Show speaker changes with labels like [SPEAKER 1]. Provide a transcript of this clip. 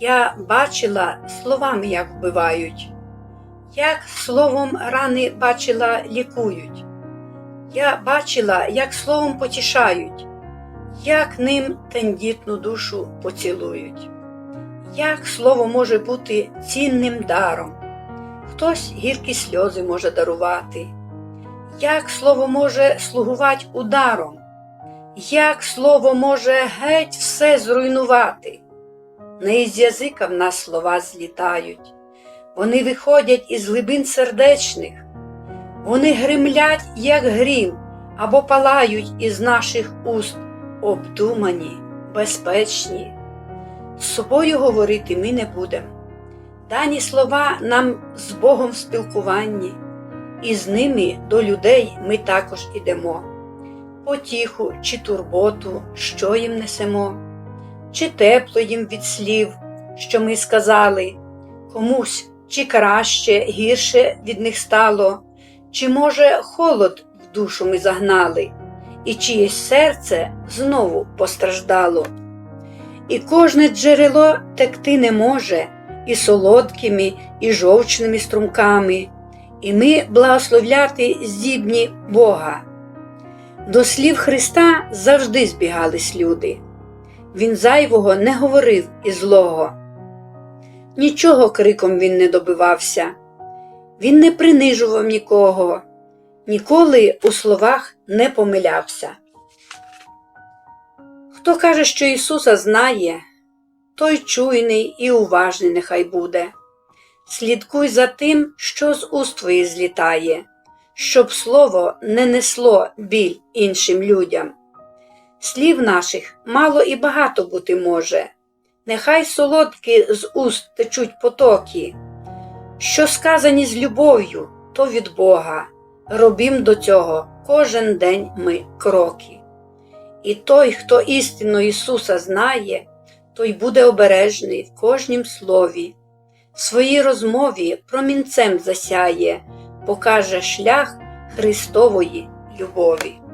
[SPEAKER 1] Я бачила словами, як вбивають, як словом рани бачила, лікують. Я бачила, як словом потішають, як ним тендітну душу поцілують, як слово може бути цінним даром, хтось гіркі сльози може дарувати, як слово може слугувати ударом, як слово може геть все зруйнувати. Не із язика в нас слова злітають, вони виходять із глибин сердечних, вони гримлять, як грім, або палають із наших уст, обдумані, безпечні. З собою говорити ми не будемо. Дані слова нам з Богом в спілкуванні, і з ними до людей ми також ідемо. Потіху чи турботу, що їм несемо, чи тепло їм від слів, що ми сказали, комусь чи краще, гірше від них стало, чи, може, холод в душу ми загнали, і чиєсь серце знову постраждало. І кожне джерело текти не може і солодкими, і жовчними струмками, і ми благословляти здібні Бога. До слів Христа завжди збігались люди. Він зайвого не говорив і злого. Нічого криком він не добивався, він не принижував нікого, ніколи у словах не помилявся. Хто каже, що Ісуса знає, той чуйний і уважний нехай буде. Слідкуй за тим, що з уст твоїх злітає, щоб слово не несло біль іншим людям. Слів наших мало і багато бути може, нехай солодкі з уст течуть потоки, що сказані з любов'ю, то від Бога, робім до цього кожен день ми кроки. І той, хто істинно Ісуса знає, той буде обережний в кожнім слові, в своїй розмові промінцем засяє, покаже шлях Христової любові.